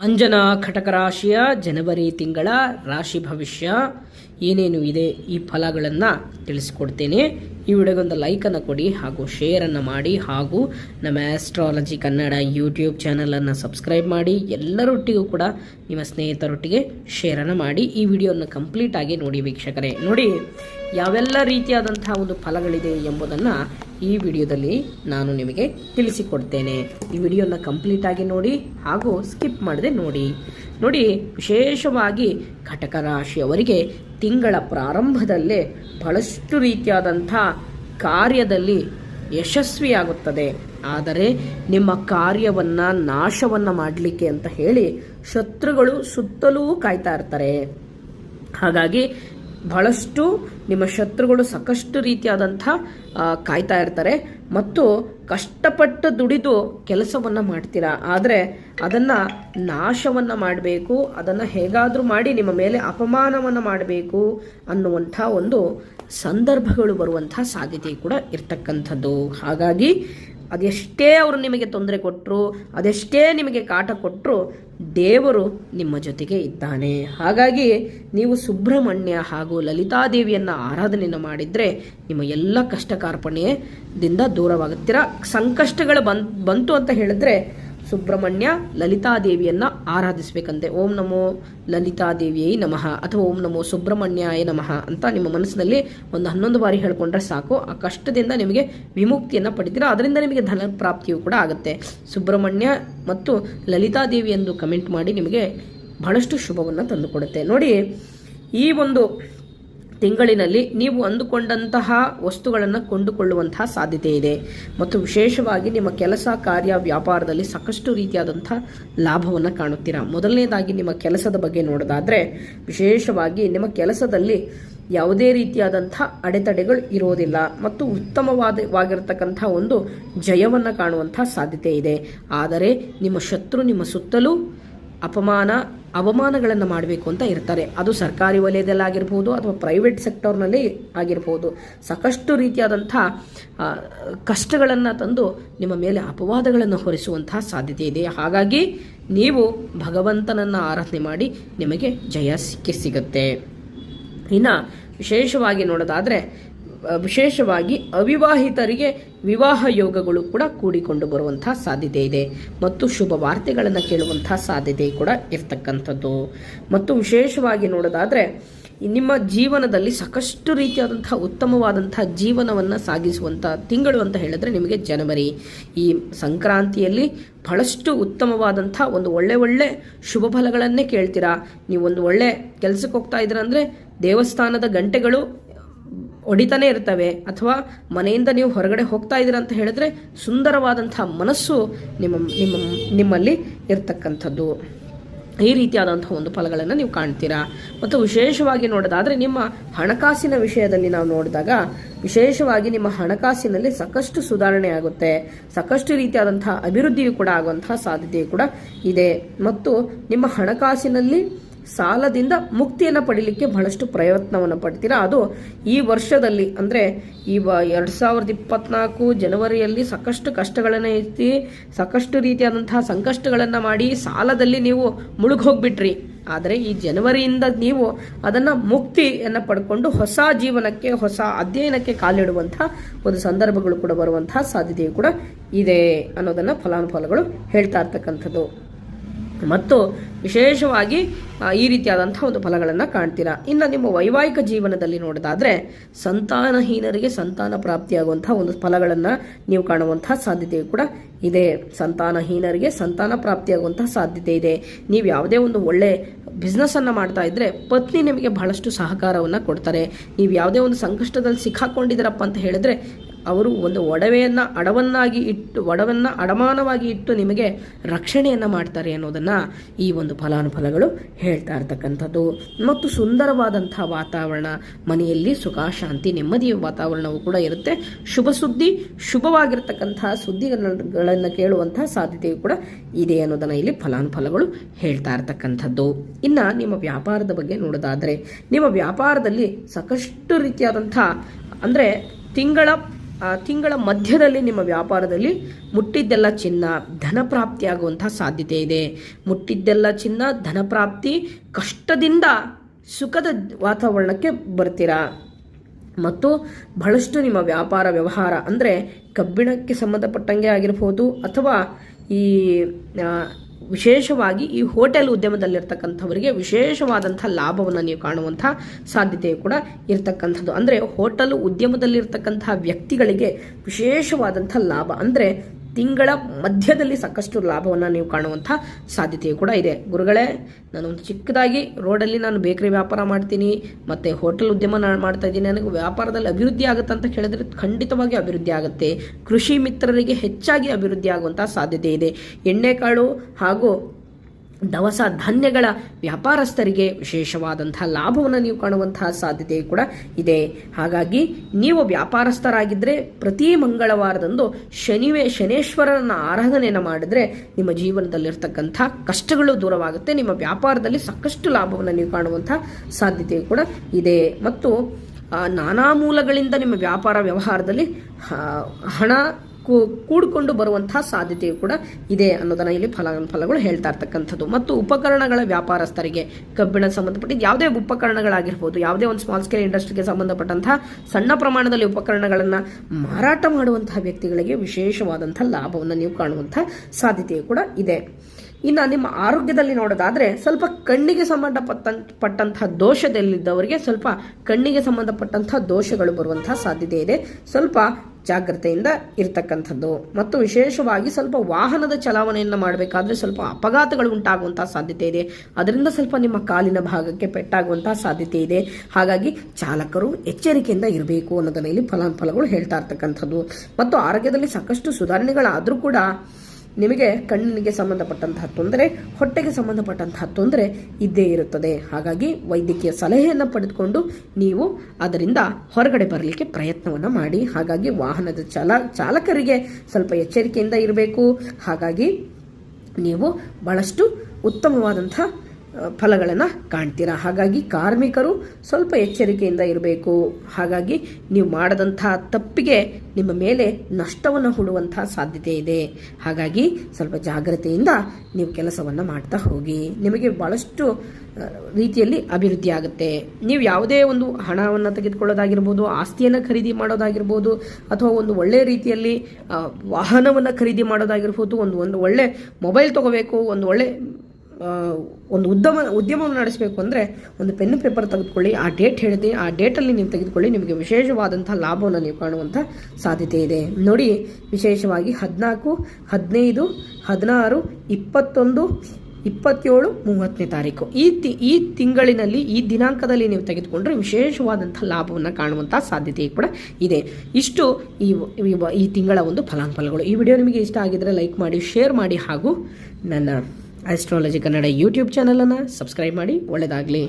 ಅಂಜನಾ ಖಟಕ ರಾಶಿಯ ಜನವರಿ ತಿಂಗಳ ರಾಶಿ ಭವಿಷ್ಯ ಏನೇನು ಇದೆ ಈ ಫಲಗಳನ್ನು ತಿಳಿಸ್ಕೊಡ್ತೇನೆ. ಈ ವಿಡಿಯೋಗೊಂದು ಲೈಕನ್ನು ಕೊಡಿ ಹಾಗೂ ಶೇರನ್ನು ಮಾಡಿ ಹಾಗೂ ನಮ್ಮ ಆಸ್ಟ್ರಾಲಜಿ ಕನ್ನಡ ಯೂಟ್ಯೂಬ್ ಚಾನಲನ್ನು ಸಬ್ಸ್ಕ್ರೈಬ್ ಮಾಡಿ. ಎಲ್ಲರೊಟ್ಟಿಗೂ ಕೂಡ ನಿಮ್ಮ ಸ್ನೇಹಿತರೊಟ್ಟಿಗೆ ಶೇರನ್ನು ಮಾಡಿ. ಈ ವಿಡಿಯೋನ ಕಂಪ್ಲೀಟಾಗಿ ನೋಡಿ ವೀಕ್ಷಕರೇ. ನೋಡಿ, ಯಾವೆಲ್ಲ ರೀತಿಯಾದಂತಹ ಒಂದು ಫಲಗಳಿದೆ ಎಂಬುದನ್ನು ಈ ವಿಡಿಯೋದಲ್ಲಿ ನಾನು ನಿಮಗೆ ತಿಳಿಸಿಕೊಡ್ತೇನೆ. ಈ ವಿಡಿಯೋನ ಕಂಪ್ಲೀಟಾಗಿ ನೋಡಿ ಹಾಗೂ ಸ್ಕಿಪ್ ಮಾಡದೆ ನೋಡಿ. ನೋಡಿ, ವಿಶೇಷವಾಗಿ ಘಟಕ ರಾಶಿಯವರಿಗೆ ತಿಂಗಳ ಪ್ರಾರಂಭದಲ್ಲೇ ಬಹಳಷ್ಟು ರೀತಿಯಾದಂಥ ಕಾರ್ಯದಲ್ಲಿ ಯಶಸ್ವಿಯಾಗುತ್ತದೆ. ಆದರೆ ನಿಮ್ಮ ಕಾರ್ಯವನ್ನು ನಾಶವನ್ನು ಮಾಡಲಿಕ್ಕೆ ಅಂತ ಹೇಳಿ ಶತ್ರುಗಳು ಸುತ್ತಲೂ ಕಾಯ್ತಾ ಇರ್ತಾರೆ. ಹಾಗಾಗಿ ಬಹಳಷ್ಟು ನಿಮ್ಮ ಶತ್ರುಗಳು ಸಾಕಷ್ಟು ರೀತಿಯಾದಂಥ ಕಾಯ್ತಾ ಇರ್ತಾರೆ. ಮತ್ತು ಕಷ್ಟಪಟ್ಟು ದುಡಿದು ಕೆಲಸವನ್ನು ಮಾಡ್ತೀರಾ? ಆದರೆ ಅದನ್ನು ನಾಶವನ್ನು ಮಾಡಬೇಕು, ಅದನ್ನು ಹೇಗಾದರೂ ಮಾಡಿ ನಿಮ್ಮ ಮೇಲೆ ಅಪಮಾನವನ್ನು ಮಾಡಬೇಕು ಅನ್ನುವಂಥ ಒಂದು ಸಂದರ್ಭಗಳು ಬರುವಂಥ ಸಾಧ್ಯತೆ ಕೂಡ ಇರ್ತಕ್ಕಂಥದ್ದು. ಹಾಗಾಗಿ ಅದೆಷ್ಟೇ ಅವರು ನಿಮಗೆ ತೊಂದರೆ ಕೊಟ್ಟರು ಅದೆಷ್ಟೇ ನಿಮಗೆ ಕಾಟ ಕೊಟ್ಟರು ದೇವರು ನಿಮ್ಮ ಜೊತೆಗೆ ಇದ್ದಾನೆ. ಹಾಗಾಗಿ ನೀವು ಸುಬ್ರಹ್ಮಣ್ಯ ಹಾಗೂ ಲಲಿತಾದೇವಿಯನ್ನು ಆರಾಧನೆಯನ್ನು ಮಾಡಿದರೆ ನಿಮ್ಮ ಎಲ್ಲ ಕಷ್ಟ ಕಾರ್ಪಣ್ಯದಿಂದ ದೂರವಾಗುತ್ತೀರ? ಸಂಕಷ್ಟಗಳು ಬಂತು ಅಂತ ಹೇಳಿದ್ರೆ ಸುಬ್ರಹ್ಮಣ್ಯ ಲಲಿತಾದೇವಿಯನ್ನು ಆರಾಧಿಸಬೇಕಂತೆ. ಓಂ ನಮೋ ಲಲಿತಾದೇವಿಯೈ ನಮಃ ಅಥವಾ ಓಂ ನಮೋ ಸುಬ್ರಹ್ಮಣ್ಯಾಯ ನಮಃ ಅಂತ ನಿಮ್ಮ ಮನಸ್ಸಿನಲ್ಲಿ ಒಂದು ಹನ್ನೊಂದು ಬಾರಿ ಹೇಳ್ಕೊಂಡ್ರೆ ಸಾಕು. ಆ ಕಷ್ಟದಿಂದ ನಿಮಗೆ ವಿಮುಕ್ತಿಯನ್ನು ಪಡಿತೀರಾ? ಅದರಿಂದ ನಿಮಗೆ ಧನ ಪ್ರಾಪ್ತಿಯೂ ಕೂಡ ಆಗುತ್ತೆ. ಸುಬ್ರಹ್ಮಣ್ಯ ಮತ್ತು ಲಲಿತಾದೇವಿ ಎಂದು ಕಮೆಂಟ್ ಮಾಡಿ ನಿಮಗೆ ಬಹಳಷ್ಟು ಶುಭವನ್ನು ತಂದುಕೊಡುತ್ತೆ. ನೋಡಿ, ಈ ಒಂದು ತಿಂಗಳಿನಲ್ಲಿ ನೀವು ಅಂದುಕೊಂಡಂತಹ ವಸ್ತುಗಳನ್ನು ಕೊಂಡುಕೊಳ್ಳುವಂತಹ ಸಾಧ್ಯತೆ ಇದೆ. ಮತ್ತು ವಿಶೇಷವಾಗಿ ನಿಮ್ಮ ಕೆಲಸ ಕಾರ್ಯ ವ್ಯಾಪಾರದಲ್ಲಿ ಸಾಕಷ್ಟು ರೀತಿಯಾದಂಥ ಲಾಭವನ್ನು ಕಾಣುತ್ತೀರಾ. ಮೊದಲನೇದಾಗಿ ನಿಮ್ಮ ಕೆಲಸದ ಬಗ್ಗೆ ನೋಡೋದಾದರೆ, ವಿಶೇಷವಾಗಿ ನಿಮ್ಮ ಕೆಲಸದಲ್ಲಿ ಯಾವುದೇ ರೀತಿಯಾದಂಥ ಅಡೆತಡೆಗಳು ಇರೋದಿಲ್ಲ. ಮತ್ತು ಉತ್ತಮವಾದವಾಗಿರತಕ್ಕಂಥ ಒಂದು ಜಯವನ್ನು ಕಾಣುವಂಥ ಸಾಧ್ಯತೆ ಇದೆ. ಆದರೆ ನಿಮ್ಮ ಶತ್ರು ನಿಮ್ಮ ಸುತ್ತಲೂ ಅಪಮಾನ ಅವಮಾನಗಳನ್ನು ಮಾಡಬೇಕು ಅಂತ ಇರ್ತಾರೆ. ಅದು ಸರ್ಕಾರಿ ವಲಯದಲ್ಲಾಗಿರ್ಬೋದು ಅಥವಾ ಪ್ರೈವೇಟ್ ಸೆಕ್ಟರ್ನಲ್ಲಿ ಆಗಿರ್ಬೋದು. ಸಾಕಷ್ಟು ರೀತಿಯಾದಂಥ ಕಷ್ಟಗಳನ್ನು ತಂದು ನಿಮ್ಮ ಮೇಲೆ ಅಪವಾದಗಳನ್ನು ಹೊರಿಸುವಂತಹ ಸಾಧ್ಯತೆ ಇದೆ. ಹಾಗಾಗಿ ನೀವು ಭಗವಂತನನ್ನು ಆರಾಧನೆ ಮಾಡಿ ನಿಮಗೆ ಜಯ ಸಿಕ್ಕಿ ಸಿಗುತ್ತೆ. ಇನ್ನು ವಿಶೇಷವಾಗಿ ನೋಡೋದಾದರೆ ವಿಶೇಷವಾಗಿ ಅವಿವಾಹಿತರಿಗೆ ವಿವಾಹ ಯೋಗಗಳು ಕೂಡ ಕೂಡಿಕೊಂಡು ಬರುವಂತಹ ಸಾಧ್ಯತೆ ಇದೆ. ಮತ್ತು ಶುಭ ವಾರ್ತೆಗಳನ್ನು ಕೇಳುವಂತಹ ಸಾಧ್ಯತೆ ಕೂಡ ಇರ್ತಕ್ಕಂಥದ್ದು. ಮತ್ತು ವಿಶೇಷವಾಗಿ ನೋಡೋದಾದರೆ, ನಿಮ್ಮ ಜೀವನದಲ್ಲಿ ಸಾಕಷ್ಟು ರೀತಿಯಾದಂಥ ಉತ್ತಮವಾದಂಥ ಜೀವನವನ್ನು ಸಾಗಿಸುವಂಥ ತಿಂಗಳು ಅಂತ ಹೇಳಿದ್ರೆ ನಿಮಗೆ ಜನವರಿ. ಈ ಸಂಕ್ರಾಂತಿಯಲ್ಲಿ ಬಹಳಷ್ಟು ಉತ್ತಮವಾದಂಥ ಒಂದು ಒಳ್ಳೆ ಒಳ್ಳೆ ಶುಭ ಫಲಗಳನ್ನೇ ಕೇಳ್ತೀರಾ. ನೀವು ಒಂದು ಒಳ್ಳೆ ಕೆಲಸಕ್ಕೆ ಹೋಗ್ತಾ ಇದ್ದೀರ ಅಂದರೆ ದೇವಸ್ಥಾನದ ಗಂಟೆಗಳು ಹೊಡಿತಾನೆ ಇರ್ತವೆ. ಅಥವಾ ಮನೆಯಿಂದ ನೀವು ಹೊರಗಡೆ ಹೋಗ್ತಾ ಇದ್ದೀರ ಅಂತ ಹೇಳಿದ್ರೆ ಸುಂದರವಾದಂಥ ಮನಸ್ಸು ನಿಮ್ಮ ನಿಮ್ಮ, ನಿಮ್ಮಲ್ಲಿ ಇರ್ತಕ್ಕಂಥದ್ದು. ಈ ರೀತಿಯಾದಂಥ ಒಂದು ಫಲಗಳನ್ನು ನೀವು ಕಾಣ್ತೀರಾ. ಮತ್ತು ವಿಶೇಷವಾಗಿ ನೋಡೋದಾದರೆ ನಿಮ್ಮ ಹಣಕಾಸಿನ ವಿಷಯದಲ್ಲಿ ನಾವು ನೋಡಿದಾಗ ವಿಶೇಷವಾಗಿ ನಿಮ್ಮ ಹಣಕಾಸಿನಲ್ಲಿ ಸಾಕಷ್ಟು ಸುಧಾರಣೆ ಆಗುತ್ತೆ. ಸಾಕಷ್ಟು ರೀತಿಯಾದಂಥ ಅಭಿವೃದ್ಧಿಯು ಕೂಡ ಆಗುವಂತಹ ಸಾಧ್ಯತೆ ಕೂಡ ಇದೆ. ಮತ್ತು ನಿಮ್ಮ ಹಣಕಾಸಿನಲ್ಲಿ ಸಾಲದಿಂದ ಮುಕ್ತಿಯನ್ನು ಪಡೀಲಿಕ್ಕೆ ಬಹಳಷ್ಟು ಪ್ರಯತ್ನವನ್ನು ಪಡ್ತೀರಾ? ಅದು ಈ ವರ್ಷದಲ್ಲಿ, ಅಂದರೆ ಈ ವ ಎರಡು ಸಾವಿರದ ಇಪ್ಪತ್ನಾಲ್ಕು ಜನವರಿಯಲ್ಲಿ ಸಾಕಷ್ಟು ಕಷ್ಟಗಳನ್ನು ಎತ್ತಿ, ಸಾಕಷ್ಟು ರೀತಿಯಾದಂತಹ ಸಂಕಷ್ಟಗಳನ್ನು ಮಾಡಿ ಸಾಲದಲ್ಲಿ ನೀವು ಮುಳುಗೋಗ್ಬಿಟ್ರಿ ಆದರೆ ಈ ಜನವರಿಯಿಂದ ನೀವು ಅದನ್ನು ಮುಕ್ತಿಯನ್ನು ಪಡ್ಕೊಂಡು ಹೊಸ ಜೀವನಕ್ಕೆ, ಹೊಸ ಅಧ್ಯಯನಕ್ಕೆ ಕಾಲಿಡುವಂಥ ಒಂದು ಸಂದರ್ಭಗಳು ಕೂಡ ಬರುವಂತಹ ಸಾಧ್ಯತೆಯು ಕೂಡ ಇದೆ ಅನ್ನೋದನ್ನು ಫಲಾನುಫಲಗಳು ಹೇಳ್ತಾ ಇರ್ತಕ್ಕಂಥದ್ದು. ಮತ್ತು ವಿಶೇಷವಾಗಿ ಈ ರೀತಿಯಾದಂಥ ಒಂದು ಫಲಗಳನ್ನು ಕಾಣ್ತೀರಾ. ಇನ್ನು ನಿಮ್ಮ ವೈವಾಹಿಕ ಜೀವನದಲ್ಲಿ ನೋಡೋದಾದರೆ, ಸಂತಾನಹೀನರಿಗೆ ಸಂತಾನ ಪ್ರಾಪ್ತಿಯಾಗುವಂಥ ಒಂದು ಫಲಗಳನ್ನು ನೀವು ಕಾಣುವಂಥ ಸಾಧ್ಯತೆ ಕೂಡ ಇದೆ. ಸಂತಾನಹೀನರಿಗೆ ಸಂತಾನ ಪ್ರಾಪ್ತಿಯಾಗುವಂಥ ಸಾಧ್ಯತೆ ಇದೆ. ನೀವು ಯಾವುದೇ ಒಂದು ಒಳ್ಳೆ ಬಿಸ್ನೆಸ್ಸನ್ನು ಮಾಡ್ತಾ ಇದ್ದರೆ ಪತ್ನಿ ನಿಮಗೆ ಬಹಳಷ್ಟು ಸಹಕಾರವನ್ನು ಕೊಡ್ತಾರೆ. ನೀವು ಯಾವುದೇ ಒಂದು ಸಂಕಷ್ಟದಲ್ಲಿ ಸಿಕ್ಕಾಕೊಂಡಿದ್ದೀರಪ್ಪ ಅಂತ ಹೇಳಿದ್ರೆ ಅವರು ಒಂದು ಒಡವೆಯನ್ನು, ಅಡವನ್ನಾಗಿ ಇಟ್ಟು, ಒಡವನ್ನು ಅಡಮಾನವಾಗಿ ಇಟ್ಟು ನಿಮಗೆ ರಕ್ಷಣೆಯನ್ನು ಮಾಡ್ತಾರೆ ಅನ್ನೋದನ್ನು ಈ ಒಂದು ಫಲಾನುಫಲಗಳು ಹೇಳ್ತಾ ಇರ್ತಕ್ಕಂಥದ್ದು. ಮತ್ತು ಸುಂದರವಾದಂಥ ವಾತಾವರಣ, ಮನೆಯಲ್ಲಿ ಸುಖ ಶಾಂತಿ ನೆಮ್ಮದಿಯ ವಾತಾವರಣವು ಕೂಡ ಇರುತ್ತೆ. ಶುಭ ಸುದ್ದಿ ಶುಭವಾಗಿರ್ತಕ್ಕಂತಹ ಸುದ್ದಿಗಳನ್ನು ಕೇಳುವಂತಹ ಸಾಧ್ಯತೆಯು ಕೂಡ ಇದೆ ಅನ್ನೋದನ್ನು ಇಲ್ಲಿ ಫಲಾನುಫಲಗಳು ಹೇಳ್ತಾ ಇರ್ತಕ್ಕಂಥದ್ದು. ಇನ್ನು ನಿಮ್ಮ ವ್ಯಾಪಾರದ ಬಗ್ಗೆ ನೋಡೋದಾದರೆ, ನಿಮ್ಮ ವ್ಯಾಪಾರದಲ್ಲಿ ಸಾಕಷ್ಟು ರೀತಿಯಾದಂಥ, ಅಂದರೆ ತಿಂಗಳ ತಿಂಗಳ ಮಧ್ಯದಲ್ಲಿ ನಿಮ್ಮ ವ್ಯಾಪಾರದಲ್ಲಿ ಮುಟ್ಟಿದ್ದೆಲ್ಲ ಚಿನ್ನ ಧನಪ್ರಾಪ್ತಿ ಆಗುವಂತಹ ಸಾಧ್ಯತೆ ಇದೆ. ಮುಟ್ಟಿದ್ದೆಲ್ಲ ಚಿನ್ನ ಧನಪ್ರಾಪ್ತಿ ಕಷ್ಟದಿಂದ ಸುಖದ ವಾತಾವರಣಕ್ಕೆ ಬರ್ತೀರಾ? ಮತ್ತು ಬಹಳಷ್ಟು ನಿಮ್ಮ ವ್ಯಾಪಾರ ವ್ಯವಹಾರ ಅಂದರೆ ಕಬ್ಬಿಣಕ್ಕೆ ಸಂಬಂಧಪಟ್ಟಂಗೆ ಆಗಿರ್ಬೋದು ಅಥವಾ ಈ ವಿಶೇಷವಾಗಿ ಈ ಹೋಟೆಲ್ ಉದ್ಯಮದಲ್ಲಿರ್ತಕ್ಕಂಥವರಿಗೆ ವಿಶೇಷವಾದಂಥ ಲಾಭವನ್ನು ನೀವು ಕಾಣುವಂಥ ಸಾಧ್ಯತೆಯು ಕೂಡ ಇರತಕ್ಕಂಥದ್ದು. ಅಂದರೆ ಹೋಟೆಲ್ ಉದ್ಯಮದಲ್ಲಿರ್ತಕ್ಕಂಥ ವ್ಯಕ್ತಿಗಳಿಗೆ ವಿಶೇಷವಾದಂಥ ಲಾಭ. ಅಂದರೆ ತಿಂಗಳ ಮಧ್ಯದಲ್ಲಿ ಸಾಕಷ್ಟು ಲಾಭವನ್ನು ನೀವು ಕಾಣುವಂಥ ಸಾಧ್ಯತೆಯು ಕೂಡ ಇದೆ. ಗುರುಗಳೇ, ನಾನು ಒಂದು ಚಿಕ್ಕದಾಗಿ ರೋಡಲ್ಲಿ ನಾನು ಬೇಕರಿ ವ್ಯಾಪಾರ ಮಾಡ್ತೀನಿ, ಮತ್ತು ಹೋಟೆಲ್ ಉದ್ಯಮ ನಾನು ಮಾಡ್ತಾ ಇದ್ದೀನಿ. ನನಗೆ ವ್ಯಾಪಾರದಲ್ಲಿ ಅಭಿವೃದ್ಧಿ ಆಗುತ್ತೆ ಅಂತ ಕೇಳಿದ್ರೆ ಖಂಡಿತವಾಗಿ ಅಭಿವೃದ್ಧಿ ಆಗುತ್ತೆ. ಕೃಷಿ ಮಿತ್ರರಿಗೆ ಹೆಚ್ಚಾಗಿ ಅಭಿವೃದ್ಧಿ ಆಗುವಂಥ ಸಾಧ್ಯತೆ ಇದೆ. ಎಣ್ಣೆಕಾಳು ಹಾಗೂ ದವಸ ಧಾನ್ಯಗಳ ವ್ಯಾಪಾರಸ್ಥರಿಗೆ ವಿಶೇಷವಾದಂತಹ ಲಾಭವನ್ನು ನೀವು ಕಾಣುವಂತಹ ಸಾಧ್ಯತೆ ಕೂಡ ಇದೆ. ಹಾಗಾಗಿ ನೀವು ವ್ಯಾಪಾರಸ್ಥರಾಗಿದ್ದರೆ ಪ್ರತಿ ಮಂಗಳವಾರದಂದು ಶನಿವೇ ಶನೇಶ್ವರನ ಆರಾಧನೆಯನ್ನು ಮಾಡಿದ್ರೆ ನಿಮ್ಮ ಜೀವನದಲ್ಲಿರ್ತಕ್ಕಂಥ ಕಷ್ಟಗಳು ದೂರವಾಗುತ್ತೆ. ನಿಮ್ಮ ವ್ಯಾಪಾರದಲ್ಲಿ ಸಾಕಷ್ಟು ಲಾಭವನ್ನು ನೀವು ಕಾಣುವಂಥ ಸಾಧ್ಯತೆ ಕೂಡ ಇದೆ. ಮತ್ತು ನಾನಾ ಮೂಲಗಳಿಂದ ನಿಮ್ಮ ವ್ಯಾಪಾರ ವ್ಯವಹಾರದಲ್ಲಿ ಹಣ ಕೂಡಿಕೊಂಡು ಬರುವಂತಹ ಸಾಧ್ಯತೆಯು ಕೂಡ ಇದೆ ಅನ್ನೋದನ್ನ ಇಲ್ಲಿ ಫಲ, ಫಲಗಳು ಹೇಳ್ತಾ ಇರ್ತಕ್ಕಂಥದ್ದು. ಮತ್ತು ಉಪಕರಣಗಳ ವ್ಯಾಪಾರಸ್ಥರಿಗೆ ಕಬ್ಬಿಣ ಸಂಬಂಧಪಟ್ಟಿದ್ದು ಯಾವುದೇ ಉಪಕರಣಗಳಾಗಿರ್ಬೋದು, ಯಾವುದೇ ಒಂದು ಸ್ಮಾಲ್ ಸ್ಕೇಲ್ ಇಂಡಸ್ಟ್ರಿಗೆ ಸಂಬಂಧಪಟ್ಟಂತಹ ಸಣ್ಣ ಪ್ರಮಾಣದಲ್ಲಿ ಉಪಕರಣಗಳನ್ನು ಮಾರಾಟ ಮಾಡುವಂತಹ ವ್ಯಕ್ತಿಗಳಿಗೆ ವಿಶೇಷವಾದಂಥ ಲಾಭವನ್ನು ನೀವು ಕಾಣುವಂತಹ ಸಾಧ್ಯತೆಯು ಕೂಡ ಇದೆ. ಇನ್ನು ನಿಮ್ಮ ಆರೋಗ್ಯದಲ್ಲಿ ನೋಡೋದಾದರೆ ಸ್ವಲ್ಪ ಕಣ್ಣಿಗೆ ಸಂಬಂಧಪಟ್ಟ ಪಟ್ಟಂತಹ ದೋಷದಲ್ಲಿದ್ದವರಿಗೆ ಸ್ವಲ್ಪ ಕಣ್ಣಿಗೆ ಸಂಬಂಧಪಟ್ಟಂತಹ ದೋಷಗಳು ಬರುವಂತಹ ಸಾಧ್ಯತೆ ಇದೆ. ಸ್ವಲ್ಪ ಜಾಗ್ರತೆಯಿಂದ ಇರತಕ್ಕಂಥದ್ದು. ಮತ್ತು ವಿಶೇಷವಾಗಿ ಸ್ವಲ್ಪ ವಾಹನದ ಚಲಾವಣೆಯನ್ನು ಮಾಡಬೇಕಾದ್ರೆ ಸ್ವಲ್ಪ ಅಪಘಾತಗಳು ಉಂಟಾಗುವಂತಹ ಸಾಧ್ಯತೆ ಇದೆ. ಅದರಿಂದ ಸ್ವಲ್ಪ ನಿಮ್ಮ ಕಾಲಿನ ಭಾಗಕ್ಕೆ ಪೆಟ್ಟಾಗುವಂತಹ ಸಾಧ್ಯತೆ ಇದೆ. ಹಾಗಾಗಿ ಚಾಲಕರು ಎಚ್ಚರಿಕೆಯಿಂದ ಇರಬೇಕು ಅನ್ನೋದನ್ನ ಇಲ್ಲಿ ಫಲಾನುಫಲಗಳು ಹೇಳ್ತಾ ಇರ್ತಕ್ಕಂಥದ್ದು. ಮತ್ತು ಆರೋಗ್ಯದಲ್ಲಿ ಸಾಕಷ್ಟು ಸುಧಾರಣೆಗಳಾದರೂ ಕೂಡ ನಿಮಗೆ ಕಣ್ಣಿಗೆ ಸಂಬಂಧಪಟ್ಟಂತಹ ತೊಂದರೆ, ಹೊಟ್ಟೆಗೆ ಸಂಬಂಧಪಟ್ಟಂತಹ ತೊಂದರೆ ಇದ್ದೇ ಇರುತ್ತದೆ. ಹಾಗಾಗಿ ವೈದ್ಯಕೀಯ ಸಲಹೆಯನ್ನು ಪಡೆದುಕೊಂಡು ನೀವು ಅದರಿಂದ ಹೊರಗಡೆ ಬರಲಿಕ್ಕೆ ಪ್ರಯತ್ನವನ್ನು ಮಾಡಿ. ಹಾಗಾಗಿ ವಾಹನದ ಚಾಲ, ಚಾಲಕರಿಗೆ ಸ್ವಲ್ಪ ಎಚ್ಚರಿಕೆಯಿಂದ ಇರಬೇಕು. ಹಾಗಾಗಿ ನೀವು ಬಹಳಷ್ಟು ಉತ್ತಮವಾದಂಥ ಫಲಗಳನ್ನು ಕಾಣ್ತೀರಾ? ಹಾಗಾಗಿ ಕಾರ್ಮಿಕರು ಸ್ವಲ್ಪ ಎಚ್ಚರಿಕೆಯಿಂದ ಇರಬೇಕು. ಹಾಗಾಗಿ ನೀವು ಮಾಡದಂತಹ ತಪ್ಪಿಗೆ ನಿಮ್ಮ ಮೇಲೆ ನಷ್ಟವನ್ನು ಹೂಡುವಂತಹ ಸಾಧ್ಯತೆ ಇದೆ. ಹಾಗಾಗಿ ಸ್ವಲ್ಪ ಜಾಗ್ರತೆಯಿಂದ ನೀವು ಕೆಲಸವನ್ನು ಮಾಡ್ತಾ ಹೋಗಿ. ನಿಮಗೆ ಭಾಳಷ್ಟು ರೀತಿಯಲ್ಲಿ ಅಭಿವೃದ್ಧಿ ಆಗುತ್ತೆ. ನೀವು ಯಾವುದೇ ಒಂದು ಹಣವನ್ನು ತೆಗೆದುಕೊಳ್ಳೋದಾಗಿರ್ಬೋದು, ಆಸ್ತಿಯನ್ನು ಖರೀದಿ ಮಾಡೋದಾಗಿರ್ಬೋದು, ಅಥವಾ ಒಂದು ಒಳ್ಳೆಯ ರೀತಿಯಲ್ಲಿ ವಾಹನವನ್ನು ಖರೀದಿ ಮಾಡೋದಾಗಿರ್ಬೋದು, ಒಂದು ಒಂದು ಒಳ್ಳೆ ಮೊಬೈಲ್ ತಗೋಬೇಕು, ಒಂದು ಒಳ್ಳೆ ಒಂದು ಉದ್ಯಮ, ಉದ್ಯಮವನ್ನು ನಡೆಸಬೇಕು ಅಂದರೆ ಒಂದು ಪೆನ್ನು ಪೇಪರ್ ತೆಗೆದುಕೊಳ್ಳಿ, ಆ ಡೇಟ್ ಹೇಳಿದೆ, ಆ ಡೇಟಲ್ಲಿ ನೀವು ತೆಗೆದುಕೊಳ್ಳಿ, ನಿಮಗೆ ವಿಶೇಷವಾದಂಥ ಲಾಭವನ್ನು ನೀವು ಕಾಣುವಂಥ ಸಾಧ್ಯತೆ ಇದೆ. ನೋಡಿ, ವಿಶೇಷವಾಗಿ ಹದಿನಾಲ್ಕು, ಹದಿನೈದು, ಹದಿನಾರು, ಇಪ್ಪತ್ತೊಂದು, ಇಪ್ಪತ್ತೇಳು, ಮೂವತ್ತನೇ ತಾರೀಕು. ಈ ತಿ, ಈ ತಿಂಗಳಿನಲ್ಲಿ, ಈ ದಿನಾಂಕದಲ್ಲಿ ನೀವು ತೆಗೆದುಕೊಂಡ್ರೆ ವಿಶೇಷವಾದಂಥ ಲಾಭವನ್ನು ಕಾಣುವಂಥ ಸಾಧ್ಯತೆ ಕೂಡ ಇದೆ. ಇಷ್ಟು ಈ- ಈ ತಿಂಗಳ ಒಂದು ಫಲಾನುಫಲಗಳು ಈ ವಿಡಿಯೋ ನಿಮಗೆ ಇಷ್ಟ ಆಗಿದ್ದರೆ ಲೈಕ್ ಮಾಡಿ, ಶೇರ್ ಮಾಡಿ ಹಾಗೂ ನನ್ನ ಆಸ್ಟ್ರಾಲಜಿ ಕನ್ನಡ ಯೂಟ್ಯೂಬ್ ಚಾನಲನ್ನು ಸಬ್ಸ್ಕ್ರೈಬ್ ಮಾಡಿ ಒಳ್ಳೆಯದಾಗಲಿ